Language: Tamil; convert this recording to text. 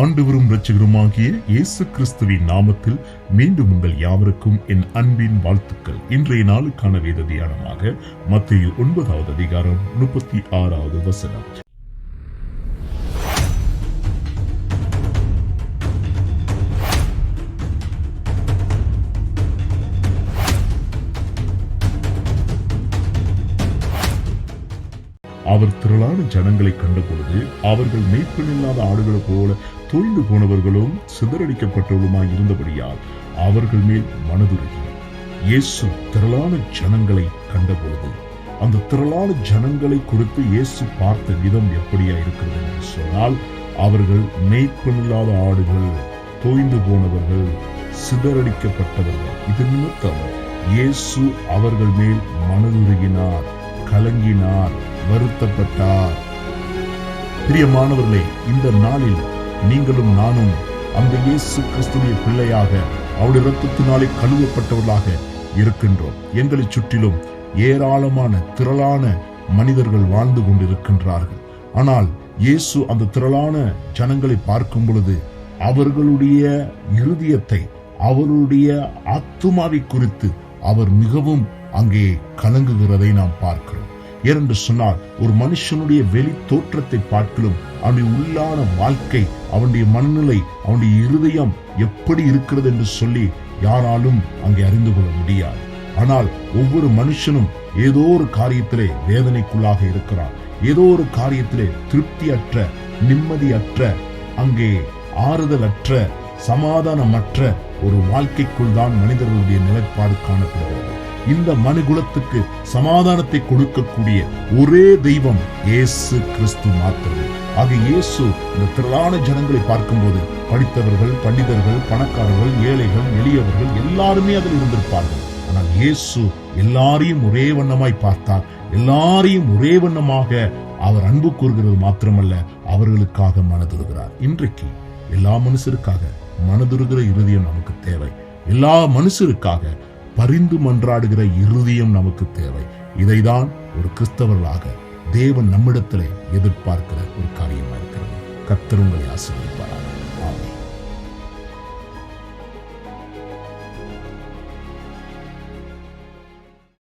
ஆண்டவரும் இரட்சகருமாகிய இயேசு கிறிஸ்துவின் நாமத்தில் மீண்டும் உங்கள் யாவருக்கும் என் அன்பின் வாழ்த்துக்கள். இன்றைய நாளுக்கான வேத தியானமாக மத்திய ஒன்பதாவது அதிகாரம் முப்பத்தி ஆறாவது வசனம். அவர் திரளான ஜனங்களை கண்டபொழுது அவர்கள் மேய்ப்பனில்லாத ஆடுகளை போல தொய்ந்து போனவர்களும் சிதறடிக்கப்பட்டவர்களுமாய் இருந்தபடியால் அவர்கள் மேல் மனதுருகினார் இயேசு திரளான ஜனங்களை கண்டபொழுது அந்த திரளான ஜனங்களை குறித்து இயேசு பார்த்த விதம் எப்படியா இருக்கிறது என்று சொன்னால் அவர்கள் மேய்ப்பனில்லாத ஆடுகள் தோய்ந்து போனவர்கள் சிதறடிக்கப்பட்டவர்கள். இது நிமித்தம் இயேசு அவர்கள் மேல் மனதுருகினார் கலங்கினார். வருத்தப்பட்டார். பிரியமானவர்களே இந்த நாளில் நீங்களும் நானும் அந்த இயேசு கிறிஸ்துவின் பிள்ளையாக அவருடைய இரத்தத்தினாலே கழுவப்பட்டவர்களாக இருக்கின்றோம். எங்களை சுற்றிலும் ஏராளமான திரளான மனிதர்கள் வாழ்ந்து கொண்டிருக்கின்றார்கள். ஆனால் இயேசு அந்த திரளான ஜனங்களை பார்க்கும் பொழுது அவர்களுடைய இருதயத்தை அவருடைய ஆத்துமாவை குறித்து அவர் மிகவும் அங்கே கலங்குகிறதை நாம் பார்க்கிறோம். ஏனென்று சொன்னால் ஒரு மனுஷனுடைய வெளி தோற்றத்தை பார்க்கலும் அவனுடைய உள்ளான வாழ்க்கை அவனுடைய மனநிலை அவனுடைய இருதயம் எப்படி இருக்கிறது என்று சொல்லி யாராலும் அங்கே அறிந்து கொள்ள முடியாது. ஆனால் ஒவ்வொரு மனுஷனும் ஏதோ ஒரு காரியத்திலே வேதனைக்குள்ளாக இருக்கிறான். ஏதோ ஒரு காரியத்திலே திருப்தியற்ற நிம்மதியற்ற அங்கே ஆறுதலற்ற சமாதானமற்ற ஒரு வாழ்க்கைக்குள் தான் மனிதர்களுடைய நிலைப்பாடு காணப்படுகிறது. இந்த மனுகுலத்துக்கு சமாதானத்தை கொடுக்கக்கூடிய ஒரே தெய்வம் இயேசு கிறிஸ்து மாத்திரமே. ஆக இயேசு இந்த திரளான ஜனங்களை பார்க்கும்போது படித்தவர்கள் பண்டிதர்கள் பணக்காரர்கள் ஏழைகள் எளியவர்கள் எல்லாருமே அதில் இருந்திருப்பார்கள். ஆனால் இயேசு எல்லாரையும் ஒரே வண்ணமாய் பார்த்தார். எல்லாரையும் ஒரே வண்ணமாக அவர் அன்பு கூறுகிறது மாத்திரமல்ல அவர்களுக்காக மனதுருகிறார் இன்றைக்கு எல்லா மனுஷருக்காக மனதுருகிற இருதயம் நமக்கு தேவை. எல்லா மனுஷருக்காக பரிந்து மன்றாடுகிற இருதயம் நமக்கு தேவை. இதைதான் ஒரு கிறிஸ்தவர்களாக தேவன் நம்மிடத்திலே எதிர்பார்க்கிற ஒரு காரியமா இருக்கிறது. கர்த்தர் உங்களை ஆசீர்வதிப்பார்.